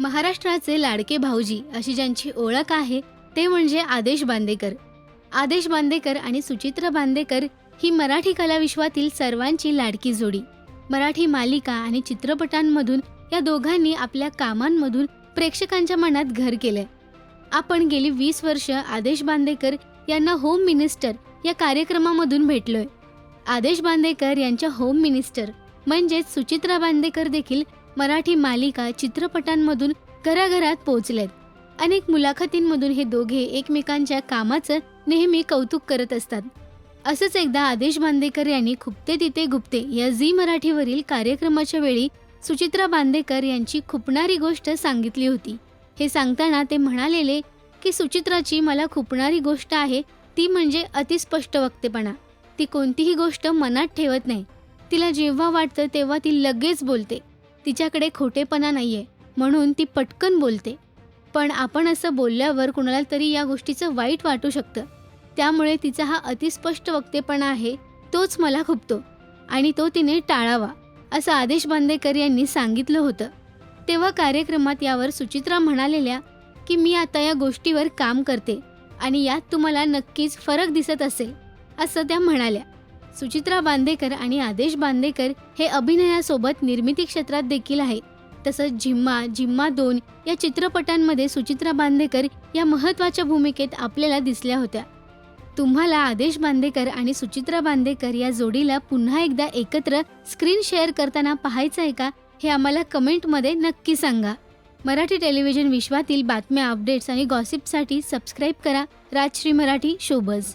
महाराष्ट्राचे लाडके भाऊजी अशी ज्यांची ओळख आहे ते म्हणजे आदेश बांदेकर. आदेश बांदेकर आणि सुचित्रा बांदेकर ही मराठी कलाविश्वातील सर्वांची लाडकी जोडी. मराठी मालिका आणि चित्रपटांमधून या दोघांनी आपल्या कामांमधून प्रेक्षकांच्या मनात घर केलंय. आपण गेली वीस वर्ष आदेश बांदेकर यांना होम मिनिस्टर या कार्यक्रमामधून भेटलोय. आदेश बांदेकर यांच्या होम मिनिस्टर म्हणजेच सुचित्रा बांदेकर देखील मराठी मालिका चित्रपटांमधून घराघरात पोहोचलेत. अनेक मुलाखतींमधून हे दोघे एकमेकांच्या कामाचं नेहमी कौतुक करत असतात. असंच एकदा आदेश बांदेकर यांनी खुपते तिथे गुप्ते या झी मराठीवरील कार्यक्रमाच्या वेळी सुचित्रा बांदेकर यांची खुपणारी गोष्ट सांगितली होती. हे सांगताना ते म्हणालेले की सुचित्राची मला खुपणारी गोष्ट आहे ती म्हणजे अतिस्पष्ट वक्तेपणा. ती कोणतीही गोष्ट मनात ठेवत नाही. तिला जेव्हा वाटतं तेव्हा ती लगेच बोलते. तिच्याकडे खोटेपणा नाही आहे म्हणून ती पटकन बोलते. पण आपण असं बोलल्यावर कुणाला तरी या गोष्टीचं वाईट वाटू शकतं. त्यामुळे तिचा हा अतिस्पष्ट वक्तेपणा आहे तोच मला खुपतो. आणि तो तिने टाळावा असं आदेश बांदेकर यांनी सांगितलं होतं. तेव्हा कार्यक्रमात यावर सुचित्रा म्हणालेल्या की मी आता या गोष्टीवर काम करते आणि यात तुम्हाला नक्कीच फरक दिसत असेल असं त्या म्हणाल्या. सुचित्रा बांदेकर आणि आदेश बांदेकर हे अभिनयासोबत निर्मिती क्षेत्रात देखील आहे. तसंच झिम्मा झिम्मा दोन या चित्रपटांमध्ये सुचित्रा बांदेकर या महत्त्वाच्या भूमिकेत आपल्याला दिसल्या होत्या. तुम्हाला आदेश बांदेकर आणि सुचित्रा बांदेकर या जोडीला पुन्हा एकदा एकत्र स्क्रीन शेअर करताना पाहायचं आहे का हे आम्हाला कमेंटमध्ये नक्की सांगा. मराठी टेलिव्हिजन विश्वातील बातम्या अपडेट्स आणि गॉसिपसाठी सबस्क्राईब करा. राजश्री मराठी शोबज